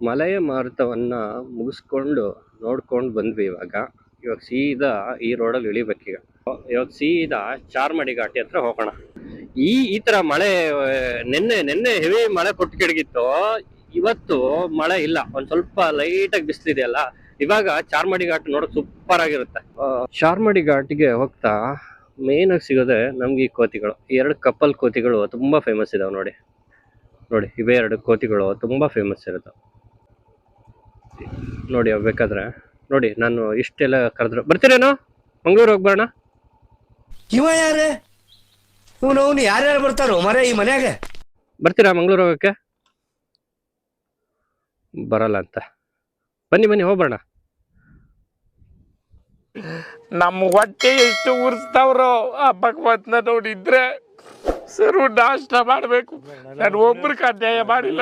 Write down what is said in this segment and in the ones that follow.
ಮಲೆಯ ಮಾರುತವನ್ನ ಮುಗಿಸ್ಕೊಂಡು ನೋಡ್ಕೊಂಡು ಬಂದ್ವಿ ಇವಾಗ. ಇವಾಗ ಸೀದಾ ಈ ರೋಡಲ್ಲಿ ಈಗ. ಇವಾಗ ಸೀದಾ ಚಾರ್ಮಡಿ ಘಾಟಿ ಹತ್ರ ಹೋಗೋಣ. ಈ ಈ ತರ ಮಳೆ, ನಿನ್ನೆ ನಿನ್ನೆ ಹೆವಿ ಮಳೆ ಕೊಟ್ಟು ಕೆಡಗಿತ್ತು ಇವತ್ತು ಮಳೆ ಇಲ್ಲ. ಒಂದ್ ಸ್ವಲ್ಪ ಲೈಟ್ ಆಗಿ ಬಿಸಿಲಿದೆಯಲ್ಲ ಇವಾಗ ಚಾರ್ಮಡಿ ಘಾಟ್ ನೋಡಕ್ ಸೂಪರ್ ಆಗಿರುತ್ತೆ. ಚಾರ್ಮಡಿ ಘಾಟಿಗೆ ಹೋಗ್ತಾ ಮೇನ್ ಆಗಿ ಸಿಗೋದೆ ನಮ್ಗೆ ಈ ಕೋತಿಗಳು. ಎರಡು ಕಪ್ಪಲ್ ಕೋತಿಗಳು ತುಂಬಾ ಫೇಮಸ್ ಇದಾವೆ ನೋಡಿ. ನೋಡಿ, ಇವೇ ಎರಡು ಕೋತಿಗಳು ತುಂಬಾ ಫೇಮಸ್ ಇರುತ್ತೆ ನೋಡಿ ಬೇಕಾದ್ರೆ. ನೋಡಿ ನಾನು ಇಷ್ಟೆಲ್ಲ ಕರೆದ್ರು. ಬರ್ತೀರೇನೋ ಮಂಗ್ಳೂರ್ ಹೋಗ್ಬರೋಣ? ಇವ ಯಾರೇ? ಇವನು ಅವನು ಯಾರ್ಯಾರು ಬರ್ತಾರೋ? ಮರ ಈ ಮನ್ಯಾಗ. ಬರ್ತೀರಾ ಮಂಗ್ಳೂರ್ ಹೋಗಕ್ಕೆ? ಬರಲ್ಲ ಅಂತ. ಬನ್ನಿ ಬನ್ನಿ ಹೋಗ್ಬರೋಣ. ನಮ್ಮ ಹೊಟ್ಟೆ ಎಷ್ಟು ಉರ್ಸ್ತಾವ್ರೋ ಆ ಭಗವಂತನ ನೋಡಿದ್ರೆ ಸರ್ ನಾಷ್ಟ ಮಾಡ್ಬೇಕು. ನಾನು ಒಬ್ಬರಿಗೆ ಅನ್ಯಾಯ ಮಾಡಿಲ್ಲ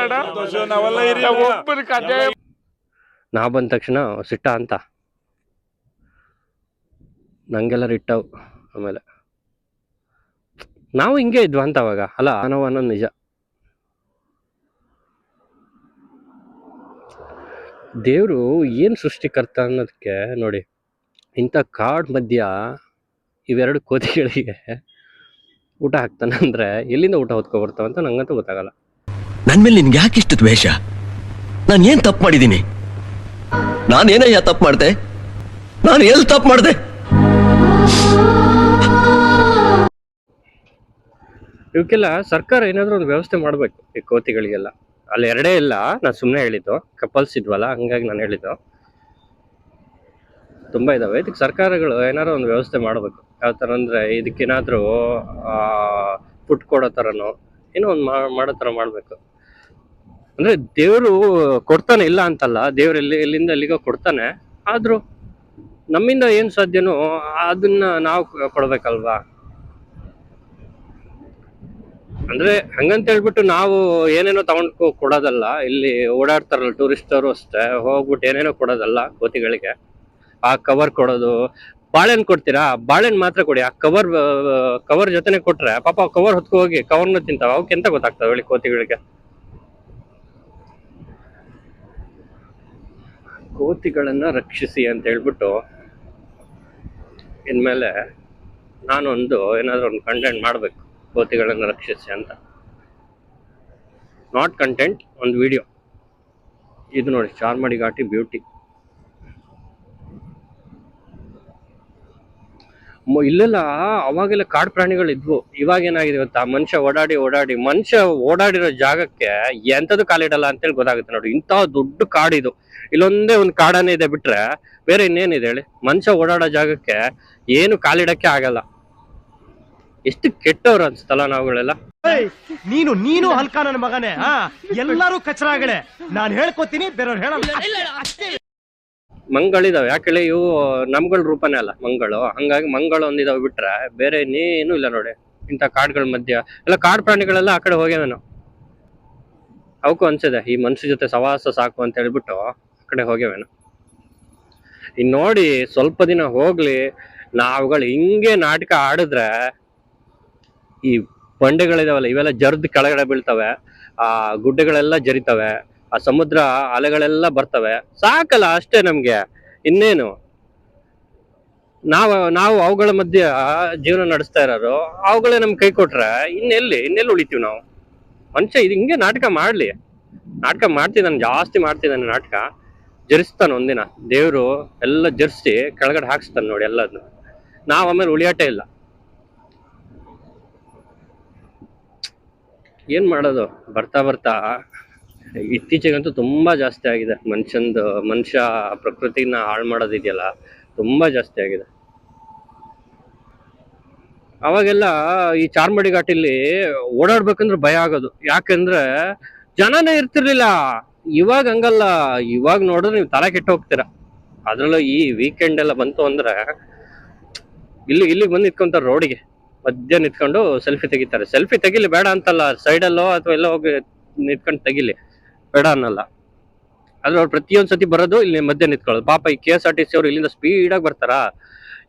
ಒಬ್ಬರಿಗೆ ಅನ್ಯಾಯ ನಾ ಬಂದ ತಕ್ಷಣ ಸಿಟ್ಟ ಅಂತ. ನಂಗೆಲ್ಲರೂ ಇಟ್ಟವು ಆಮೇಲೆ. ನಾವು ಹಿಂಗೆ ಇದ್ವಾ ಅಂತ ಅವಾಗ. ಅಲ್ಲ ನಾವು ಅನ್ನೋದು ನಿಜ. ದೇವರು ಏನು ಸೃಷ್ಟಿಕರ್ತ ಅನ್ನೋದಕ್ಕೆ ನೋಡಿ, ಇಂಥ ಕಾಡ್ ಮಧ್ಯ ಇವೆರಡು ಕೋತಿಗಳಿಗೆ ಊಟ ಹಾಕ್ತಾನೆ ಅಂದರೆ ಎಲ್ಲಿಂದ ಊಟ ಹೊತ್ಕೊ ಬರ್ತಾವಂತ ನಂಗಂತೂ ಗೊತ್ತಾಗಲ್ಲ. ನನ್ನ ಮೇಲೆ ನಿನ್ಗೆ ಯಾಕೆ ಇಷ್ಟು ದ್ವೇಷ? ನಾನು ಏನು ತಪ್ಪು ಮಾಡಿದ್ದೀನಿ? ನಾನೇನಯ್ಯ ತಪ್ಪು ಮಾಡಿದೆ? ನಾನು ಎಲ್ಲಿ ತಪ್ಪು ಮಾಡಿದೆ? ಇವಕ್ಕೆಲ್ಲ ಸರ್ಕಾರ ಏನಾದ್ರೂ ಒಂದು ವ್ಯವಸ್ಥೆ ಮಾಡಬೇಕು ಈ ಕೋತಿಗಳಿಗೆಲ್ಲ. ಅಲ್ಲಿ ಎರಡೇ ಇಲ್ಲ, ನಾನು ಸುಮ್ಮನೆ ಹೇಳಿದ್ದು. ಕಪಲ್ಸ್ ಇದ್ವಲ್ಲ, ಹಂಗಾಗಿ ನಾನು ಹೇಳಿದ್ದು. ತುಂಬ ಇದಾವೆ. ಇದಕ್ಕೆ ಸರ್ಕಾರಗಳು ಏನಾದ್ರೂ ಒಂದು ವ್ಯವಸ್ಥೆ ಮಾಡಬೇಕು. ಯಾವ ಥರ ಅಂದರೆ ಇದಕ್ಕೇನಾದ್ರೂ ಫುಡ್ ಕೊಡೋ ಥರನೋ ಏನೋ ಒಂದು ಮಾಡೋ ಥರ ಮಾಡ್ಬೇಕು. ಅಂದ್ರೆ ದೇವರು ಕೊಡ್ತಾನೆ ಇಲ್ಲ ಅಂತಲ್ಲ, ದೇವ್ರು ಎಲ್ಲಿ, ಎಲ್ಲಿಂದ ಎಲ್ಲಿಗೋ ಕೊಡ್ತಾನೆ. ಆದ್ರೂ ನಮ್ಮಿಂದ ಏನ್ ಸಾಧ್ಯನೋ ಅದನ್ನ ನಾವು ಕೊಡ್ಬೇಕಲ್ವಾ? ಅಂದ್ರೆ ಹಂಗಂತ ಹೇಳ್ಬಿಟ್ಟು ನಾವು ಏನೇನೋ ತಗೊಂಡ್ ಕೊಡೋದಲ್ಲ, ಇಲ್ಲಿ ಓಡಾಡ್ತಾರಲ್ಲ ಟೂರಿಸ್ಟ್ ಅವರು ಅಷ್ಟೇ, ಹೋಗ್ಬಿಟ್ಟು ಏನೇನೋ ಕೊಡೋದಲ್ಲ ಕೋತಿಗಳಿಗೆ ಆ ಕವರ್ ಕೊಡೋದು. ಬಾಳೆಹಣ್ಣು ಕೊಡ್ತೀರಾ? ಬಾಳೆಹಣ್ಣು ಮಾತ್ರ ಕೊಡಿ. ಆ ಕವರ್ ಕವರ್ ಜೊತೆನೆ ಕೊಟ್ರೆ ಪಾಪ ಕವರ್ ಹೊತ್ಕೋ ಹೋಗಿ ಕವರ್ನ ತಿಂತಾವ. ಅವಕ್ಕೆ ಎಂತ ಗೊತ್ತಾಗ್ತಾವ ಹೇಳಿ ಕೋತಿಗಳಿಗೆ? ಕೋತಿಗಳನ್ನ ರಕ್ಷಿಸಿ ಅಂತ ಹೇಳ್ಬಿಟ್ಟು ಇನ್ಮೇಲೆ ನಾನೊಂದು ಏನಾದರೂ ಒಂದು ಕಂಟೆಂಟ್ ಮಾಡಬೇಕು ಕೋತಿಗಳನ್ನು ರಕ್ಷಿಸಿ ಅಂತ. ನಾಟ್ ಕಂಟೆಂಟ್ ಒಂದು ವಿಡಿಯೋ ಇದು ನೋಡಿ, ಚಾರ್ಮಡಿ ಘಾಟಿ ಬ್ಯೂಟಿ ಇಲ್ಲೆಲ್ಲ ಅವಾಗೆಲ್ಲ ಕಾಡು ಪ್ರಾಣಿಗಳು ಇದ್ವು ಇವಾಗ ಏನಾಗಿದೆ ಗೊತ್ತಾ? ಮನುಷ್ಯ ಓಡಾಡಿ ಓಡಾಡಿ ಮನುಷ್ಯ ಓಡಾಡಿರೋ ಜಾಗಕ್ಕೆ ಎಂಥದ್ದು ಕಾಲಿಡಲ್ಲ ಅಂತೇಳಿ ಗೊತ್ತಾಗುತ್ತೆ ನೋಡಿ. ಇಂಥ ದೊಡ್ಡ ಕಾಡಿದು ಇಲ್ಲೊಂದೇ ಒಂದು ಕಾಡನೇ ಇದೆ ಬಿಟ್ರೆ ಬೇರೆ ಇನ್ನೇನಿದೆ ಹೇಳಿ? ಮನುಷ್ಯ ಓಡಾಡೋ ಜಾಗಕ್ಕೆ ಏನು ಕಾಲಿಡಕ್ಕೆ ಆಗಲ್ಲ. ಎಷ್ಟು ಕೆಟ್ಟವ್ರು ಅನ್ಸುತ್ತಲ್ಲ ನಾವುಗಳೆಲ್ಲ. ನೀನು ನೀನು ಹಲ್ಕ ನನ್ನ ಮಗನೇ ಹಾ ಎಲ್ಲರೂ ಕಚರಾಗಳೇ. ನಾನು ಹೇಳ್ಕೊತೀನಿ ಬೇರೆಯವ್ರು ಹೇಳಲ್ಲ. ಮಂಗಳಿದಾವೆ. ಯಾಕೆ ಇವು ನಮ್ಗಳ ರೂಪನೇ ಅಲ್ಲ, ಮಂಗಳು. ಹಂಗಾಗಿ ಮಂಗಳು ಒಂದಿದಾವೆ ಬಿಟ್ರೆ ಬೇರೆ ಇನ್ನೇನು ಇಲ್ಲ ನೋಡಿ. ಇಂಥ ಕಾಡುಗಳ ಮಧ್ಯ. ಎಲ್ಲ ಕಾಡು ಪ್ರಾಣಿಗಳೆಲ್ಲ ಆ ಕಡೆ ಹೋಗ್ಯಾವೇನೋ ಅವಕ್ಕೂ ಅನ್ಸಿದೆ, ಈ ಮನುಷ್ಯ ಜೊತೆ ಸವಾಸ ಸಾಕು ಅಂತ ಹೇಳ್ಬಿಟ್ಟು ಆ ಕಡೆ ಹೋಗ್ಯಾವೇನೋ ಇನ್ ನೋಡಿ ಸ್ವಲ್ಪ ದಿನ ಹೋಗ್ಲಿ, ನಾವುಗಳು ಹಿಂಗೆ ನಾಟಕ ಆಡಿದ್ರೆ ಈ ಬಂಡೆಗಳಿದಾವಲ್ಲ, ಇವೆಲ್ಲ ಜರ್ದ್ ಕೆಳಗಡೆ ಬೀಳ್ತವೆ. ಆ ಗುಡ್ಡೆಗಳೆಲ್ಲ ಜರಿತವೆ. ಆ ಸಮುದ್ರ ಅಲೆಗಳೆಲ್ಲ ಬರ್ತವೆ. ಸಾಕಲ್ಲ ಅಷ್ಟೇ ನಮ್ಗೆ. ಇನ್ನೇನು? ನಾವು ನಾವು ಅವುಗಳ ಮಧ್ಯೆ ಜೀವನ ನಡೆಸ್ತಾ ಇರೋರು, ಅವುಗಳೇ ನಮ್ಗೆ ಕೈ ಕೊಟ್ರೆ ಇನ್ನೆಲ್ಲಿ ಇನ್ನೆಲ್ಲಿ ಉಳಿತೀವಿ ನಾವು? ಮನುಷ್ಯ ಇದು ಹಿಂಗೆ ನಾಟಕ ಮಾಡ್ಲಿ. ನಾಟಕ ಮಾಡ್ತಿದ್ದಾನೆ ಜಾಸ್ತಿ ಮಾಡ್ತಿದ್ದಾನೆ ನಾಟಕ. ಜರಿಸ್ತಾನೆ ಒಂದಿನ. ದೇವರು ಎಲ್ಲ ಜರ್ಸಿ ಕೆಳಗಡೆ ಹಾಕ್ಸ್ತಾನೆ ನೋಡಿ ಎಲ್ಲದನ್ನು ನಾವು ಆಮೇಲೆ ಉಳಿಯಾಟೇ ಇಲ್ಲ. ಏನ್ ಮಾಡೋದು? ಬರ್ತಾ ಬರ್ತಾ ಇತ್ತೀಚೆಗಂತೂ ತುಂಬಾ ಜಾಸ್ತಿ ಆಗಿದೆ. ಮನುಷ್ಯಂದು ಮನುಷ್ಯ ಪ್ರಕೃತಿನ ಹಾಳು ಮಾಡೋದಿದೆಯಲ್ಲ, ತುಂಬಾ ಜಾಸ್ತಿ ಆಗಿದೆ. ಅವಾಗೆಲ್ಲ ಈ ಚಾರ್ಮಡಿ ಘಾಟಿಲಿ ಓಡಾಡ್ಬೇಕಂದ್ರೆ ಭಯ ಆಗೋದು. ಯಾಕಂದ್ರೆ ಜನನೇ ಇರ್ತಿರ್ಲಿಲ್ಲ. ಇವಾಗ ಹಂಗಲ್ಲ. ಇವಾಗ ನೋಡಿದ್ರೆ ನೀವು ತಲೆ ಕೆಟ್ಟು ಹೋಗ್ತೀರಾ. ಅದ್ರಲ್ಲೂ ಈ ವೀಕೆಂಡ್ ಎಲ್ಲ ಬಂತು ಅಂದ್ರೆ ಇಲ್ಲಿ ಇಲ್ಲಿಗೆ ಬಂದು ನಿಂತ್ಕೊಂತಾರೆ ರೋಡಿಗೆ. ಮಧ್ಯ ನಿಂತ್ಕೊಂಡು ಸೆಲ್ಫಿ ತೆಗಿತಾರೆ. ಸೆಲ್ಫಿ ತೆಗಿಲಿ ಬೇಡ ಅಂತಲ್ಲ. ಸೈಡಲ್ಲೋ ಅಥವಾ ಎಲ್ಲೋ ಹೋಗಿ ನಿಂತ್ಕೊಂಡು ತೆಗಿಲಿ. ಬೇಡ ಅನ್ನಲ್ಲ. ಆದ್ರೆ ಅವ್ರು ಪ್ರತಿಯೊಂದ್ ಸತಿ ಬರೋದು ಇಲ್ಲಿ ಮಧ್ಯೆ ನಿಂತ್ಕೊಳ್ಳೋದು. ಪಾಪ ಈ K S R T C ಅವ್ರು ಇಲ್ಲಿಂದ ಸ್ಪೀಡಾಗಿ ಬರ್ತಾರಾ?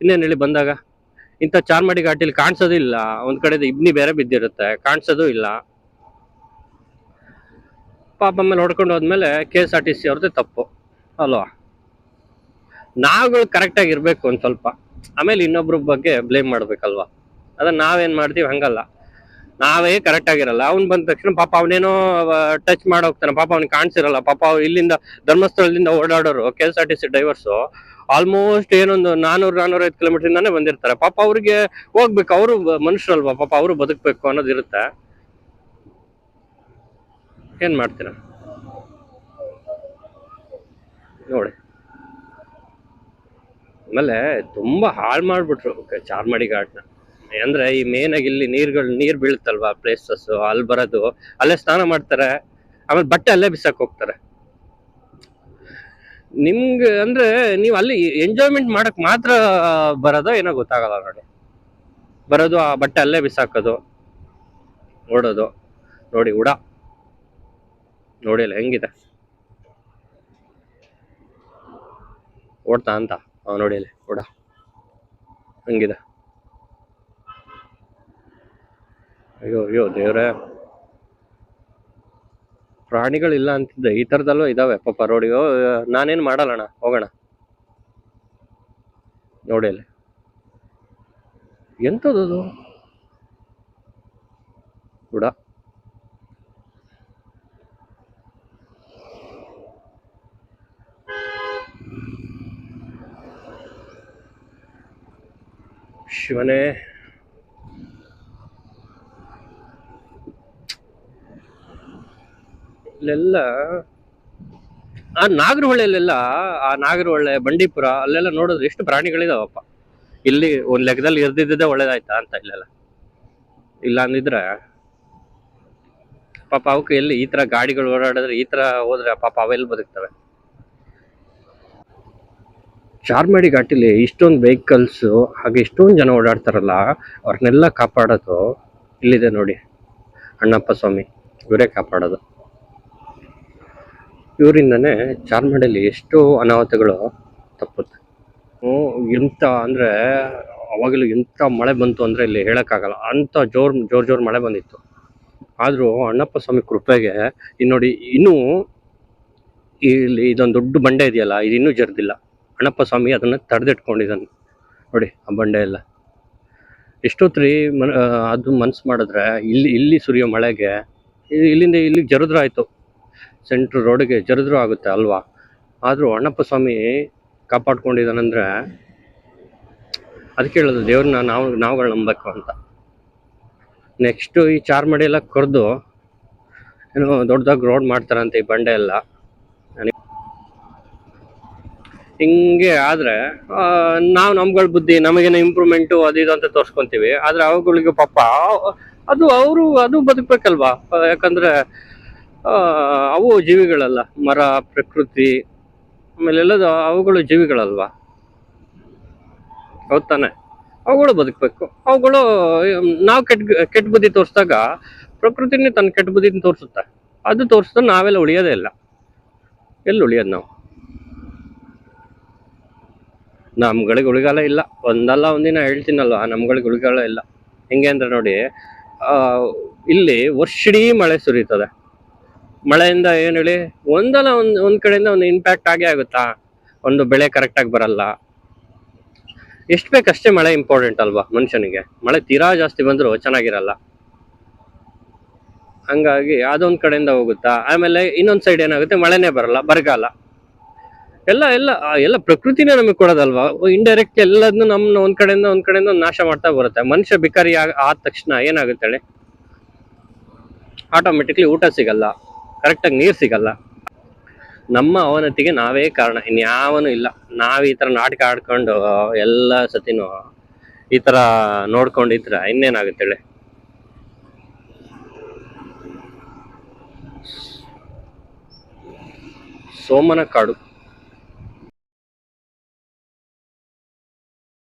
ಇನ್ನೇನು ಹೇಳಿ ಬಂದಾಗ? ಇಂಥ ಚಾರ್ಮಡಿ ಘಾಟಿಲಿ ಕಾಣಿಸೋದು ಇಲ್ಲ. ಒಂದ್ ಕಡೆ ಇಬ್ನಿ ಬೇರೆ ಬಿದ್ದಿರುತ್ತೆ. ಕಾಣಿಸೋದು ಇಲ್ಲ. ಪಾಪ ಮೇಲೆ ಹೊಡ್ಕೊಂಡು ಹೋದ್ಮೇಲೆ K S R T C ಅವ್ರದ್ದೇ ತಪ್ಪು. ಅಲ್ವಾ? ನಾವುಗಳು ಕರೆಕ್ಟಾಗಿ ಇರಬೇಕು ಒಂದು ಸ್ವಲ್ಪ. ಆಮೇಲೆ ಇನ್ನೊಬ್ರ ಬಗ್ಗೆ ಬ್ಲೇಮ್ ಮಾಡ್ಬೇಕಲ್ವಾ? ಅದನ್ನ ನಾವೇನ್ ಮಾಡ್ತೀವಿ ಹಂಗಲ್ಲ. ನಾವೇ ಕರೆಕ್ಟ್ ಆಗಿರಲ್ಲ. ಅವ್ನು ಬಂದ ತಕ್ಷಣ ಪಾಪ ಅವನೇನೋ ಟಚ್ ಹೋಗ್ತಾನೆ. ಪಾಪ ಅವ್ನಿಗೆ ಕಾಣಿಸಿರಲ್ಲ. ಪಾಪ ಅವ್ರು ಇಲ್ಲಿಂದ ಧರ್ಮಸ್ಥಳದಿಂದ ಓಡಾಡೋರು K S R T C drivers almost ಏನೊಂದು ನಾನೂರು, ನಾನೂರೈದು ಕಿಲೋಮೀಟರ್ ಇಂದಾನೆ ಬಂದಿರ್ತಾರೆ. ಪಾಪ ಅವ್ರಿಗೆ ಹೋಗ್ಬೇಕು. ಅವರು ಮನುಷ್ಯರಲ್ವಾ? ಪಾಪ ಅವರು ಬದುಕಬೇಕು ಅನ್ನೋದಿರುತ್ತೆ ಏನು ಮಾಡ್ತೀರ? ನೋಡಿ. ಆಮೇಲೆ ತುಂಬಾ ಹಾಳು ಮಾಡಿಬಿಟ್ರು ಚಾರ್ಮಾಡಿ ಘಾಟ್ನ. ಅಂದ್ರೆ ಈ ಮೇನ್ ಆಗಿ ಇಲ್ಲಿ ನೀರ್ಗಳು, ನೀರ್ ಬೀಳುತ್ತಲ್ವಾ ಪ್ಲೇಸಸ್ ಅಲ್ಲಿ ಬರೋದು, ಅಲ್ಲೇ ಸ್ನಾನ ಮಾಡ್ತಾರೆ, ಆಮೇಲೆ ಬಟ್ಟೆ ಅಲ್ಲೇ ಬಿಸಾಕ್ ಹೋಗ್ತಾರೆ. ನಿಮ್ಗೆ ಅಂದ್ರೆ ನೀವು ಅಲ್ಲಿ ಎಂಜಾಯ್ಮೆಂಟ್ ಮಾಡಕ್ ಮಾತ್ರ ಬರೋದೋ ಏನೋ ಗೊತ್ತಾಗಲ್ಲ ನೋಡಿ. ಬರೋದು ಆ ಬಟ್ಟೆ ಅಲ್ಲೇ ಬಿಸಾಕೋದು, ಓಡೋದು. ನೋಡಿ ಉಡ. ನೋಡಿ ಅಲ್ಲಿ ಹೆಂಗಿದೆ? ಓಡ್ತಾ ಅಂತ. ನೋಡಿ ಅಲ್ಲಿ ಉಡ. ಹಂಗಿದೆ? ಅಯ್ಯೋ ಅಯ್ಯೋ, ದೇವ್ರೆ. ಪ್ರಾಣಿಗಳಿಲ್ಲ ಅಂತಿದ್ದೆ. ಈ ತರದಲ್ಲೂ ಇದಾವೆ ಪಾಪ ರೋಡಿಗೆ ನಾನೇನ್ ಮಾಡಲ್ಲಣ್ಣ? ಹೋಗೋಣ. ನೋಡಿ ಅಲ್ಲಿ. ಎಂತದದು ಕೂಡ ಶಿವನೇ. ಇಲ್ಲೆಲ್ಲ ಆ ನಾಗರಹೊಳೆಯಲ್ಲೆಲ್ಲ, ಆ ನಾಗರಹೊಳೆ, ಬಂಡೀಪುರ ಅಲ್ಲೆಲ್ಲ ನೋಡಿದ್ರೆ ಎಷ್ಟು ಪ್ರಾಣಿಗಳಿದಾವಪ್ಪ. ಇಲ್ಲಿ ಒಂದ್ ಲೆಕ್ಕದಲ್ಲಿ ಇರ್ದಿದ್ದೇ ಒಳ್ಳೇದಾಯ್ತಾ ಅಂತ ಇಲ್ಲೆಲ್ಲ. ಇಲ್ಲ ಅಂದಿದ್ರೆ ಪಾಪ ಅವಕ್ಕೆ ಎಲ್ಲಿ ಈ ತರ ಗಾಡಿಗಳು ಓಡಾಡಿದ್ರೆ ಈ ತರ ಹೋದ್ರೆ ಪಾಪ ಅವೆಲ್ಲಿ ಬದುಕ್ತವೆ. ಚಾರ್ಮಾಡಿ ಘಾಟಿಲಿ ಇಷ್ಟೊಂದು ವೆಹಿಕಲ್ಸ್ ಹಾಗೆ ಇಷ್ಟೊಂದು ಜನ ಓಡಾಡ್ತಾರಲ್ಲ, ಅವ್ರನ್ನೆಲ್ಲ ಕಾಪಾಡೋದು ಇಲ್ಲಿದೆ ನೋಡಿ. ಅಣ್ಣಪ್ಪ ಸ್ವಾಮಿ, ಇವರೇ ಕಾಪಾಡೋದು. ಇವರಿಂದನೇ ಚಾರ್ಮಾಡಿಯಲ್ಲಿ ಎಷ್ಟೋ ಅನಾಹುತಗಳು ತಪ್ಪುತ್ತೆ. ಎಂಥ ಅಂದ್ರೆ ಅವಾಗಲೂ ಎಂತ ಮಳೆ ಬಂತು ಅಂದ್ರೆ ಇಲ್ಲಿ ಹೇಳೋಕ್ಕಾಗಲ್ಲ. ಅಂತ ಜೋರ್ ಜೋರ್ ಜೋರ್ ಮಳೆ ಬಂದಿತ್ತು. ಆದರೂ ಅಣ್ಣಪ್ಪ ಸ್ವಾಮಿ ಕೃಪೆಗೆ ಇನ್ನು ನೋಡಿ, ಇನ್ನೂ ಇಲ್ಲಿ ಇದೊಂದು ದೊಡ್ಡ ಬಂಡೆ ಇದೆಯಲ್ಲ, ಇದು ಇನ್ನೂ ಜರ್ದಿಲ್ಲ. ಅಣ್ಣಪ್ಪ ಸ್ವಾಮಿ ಅದನ್ನ ತಡೆದಿಟ್ಕೊಂಡಿದ್ದಾನೆ. ನೋಡಿ, ಆ ಬಂಡೆ ಎಲ್ಲ. ಎಷ್ಟೊತ್ರಿ ಮನ ಅದು ಮನ್ಸು ಮಾಡಿದ್ರೆ, ಇಲ್ಲಿ ಇಲ್ಲಿ ಸುರಿಯೋ ಮಳೆಗೆ, ಇಲ್ಲಿಂದ ಇಲ್ಲಿಗೆ ಜರದ್ರ ಆಯ್ತು ಸೆಂಟ್ರ್ ರೋಡ್ಗೆ ಜರಿದ್ರೂ ಆಗುತ್ತೆ ಅಲ್ವಾ? ಆದ್ರೂ ಅಣ್ಣಪ್ಪ ಸ್ವಾಮಿ ಕಾಪಾಡ್ಕೊಂಡಿದ್ದಾನಂದರೆ ಅದಕ್ಕೆ ಹೇಳೋದು, ದೇವ್ರನ್ನ ನಾವು, ನಾವುಗಳು ನಂಬಬೇಕು ಅಂತ. ನೆಕ್ಸ್ಟ್ ಈ ಚಾರ್ಮಡಿ ಎಲ್ಲ ಕೊರ್ದು ಏನೋ ದೊಡ್ಡದಾಗಿ ರೋಡ್ ಮಾಡ್ತಾರಂತೆ ಈ ಬಂಡೆ ಎಲ್ಲ. ಹಿಂಗೆ ಆದ್ರೆ ನಾವು ನಮ್ಗಳ ಬುದ್ಧಿ ನಮಗೇನೋ ಇಂಪ್ರೂವ್ಮೆಂಟು ಅದು ಇದು ಅಂತ ತೋರ್ಸ್ಕೊಂತೀವಿ. ಆದ್ರೆ ಅವುಗಳಿಗೆ ಪಾಪ ಅದು ಅವರು, ಅದು ಬದುಕ್ಬೇಕಲ್ವಾ? ಯಾಕಂದರೆ ಅವು ಜೀವಿಗಳಲ್ಲ. ಮರ, ಪ್ರಕೃತಿ ಆಮೇಲೆ ಎಲ್ಲದು ಅವುಗಳು ಜೀವಿಗಳಲ್ವಾ? ಹೌದ್ ತಾನೆ. ಅವುಗಳು ಬದುಕಬೇಕು. ಅವುಗಳು ನಾವು ಕೆಟ್ಟ ಕೆಟ್ಟ ಬುದ್ಧಿ ತೋರಿಸಿದಾಗ ಪ್ರಕೃತಿನೇ ತನ್ನ ಕೆಟ್ಟ ಬುದ್ಧಿನ ತೋರಿಸುತ್ತೆ. ಅದು ತೋರಿಸಿದ್ರೆ ನಾವೆಲ್ಲ ಉಳಿಯೋದೇ ಇಲ್ಲ. ಎಲ್ಲಿ ಉಳಿಯೋದು ನಾವು? ನಮ್ಗಳಿಗೆ ಉಳಿಗಾಲ ಇಲ್ಲ. ಒಂದಲ್ಲ ಒಂದಿನ ಹೇಳ್ತೀನಲ್ವ, ನಮ್ಗಳಿಗೆ ಉಳಿಗಾಲ ಇಲ್ಲ. ಹೆಂಗೆ ಅಂದ್ರೆ ನೋಡಿ ಇಲ್ಲಿ ವರ್ಷಿಡೀ ಮಳೆ ಸುರಿತದೆ. ಮಳೆಯಿಂದ ಏನು ಹೇಳಿ, ಒಂದಲ್ಲ ಒಂದು, ಒಂದ್ ಕಡೆಯಿಂದ ಒಂದು ಇಂಪ್ಯಾಕ್ಟ್ ಆಗೇ ಆಗುತ್ತಾ? ಒಂದು ಬೆಳೆ ಕರೆಕ್ಟಾಗಿ ಬರಲ್ಲ. ಎಷ್ಟು ಬೇಕಷ್ಟೇ ಮಳೆ ಇಂಪಾರ್ಟೆಂಟ್ ಅಲ್ವಾ ಮನುಷ್ಯನಿಗೆ? ಮಳೆ ತೀರಾ ಜಾಸ್ತಿ ಬಂದರೂ ಚೆನ್ನಾಗಿರಲ್ಲ. ಹಂಗಾಗಿ ಅದೊಂದ್ ಕಡೆಯಿಂದ ಹೋಗುತ್ತಾ? ಆಮೇಲೆ ಇನ್ನೊಂದ್ ಸೈಡ್ ಏನಾಗುತ್ತೆ? ಮಳೆನೇ ಬರಲ್ಲ, ಬರಗಾಲ. ಎಲ್ಲ ಎಲ್ಲ ಎಲ್ಲ ಪ್ರಕೃತಿನೇ ನಮಗೆ ಕೊಡೋದಲ್ವಾ? ಇಂಡೈರೆಕ್ಟ್ ಎಲ್ಲದನ್ನು ನಮ್ಮನ್ನ ಒಂದ್ ಕಡೆಯಿಂದ ಒಂದ್ ಕಡೆಯಿಂದ ನಾಶ ಮಾಡ್ತಾ ಬರುತ್ತೆ. ಮನುಷ್ಯ ಬಿಕಾರಿ ಆದ ತಕ್ಷಣ ಏನಾಗುತ್ತೆ ಹೇಳಿ? ಆಟೋಮೆಟಿಕ್ಲಿ ಊಟ ಸಿಗಲ್ಲ. ಕರೆಕ್ಟಾಗಿ ನೀರು ಸಿಗಲ್ಲ. ನಮ್ಮ ಅವನತಿಗೆ ನಾವೇ ಕಾರಣ. ಇನ್ಯಾವನು ಇಲ್ಲ. ನಾವ್ ಈ ತರ ನಾಟಕ ಆಡ್ಕೊಂಡು, ಎಲ್ಲ ಸತಿನೂ ಈ ತರ ನೋಡ್ಕೊಂಡಿದ್ರೆ ಇನ್ನೇನಾಗುತ್ತೆ ಸೋಮನ ಕಾಡು.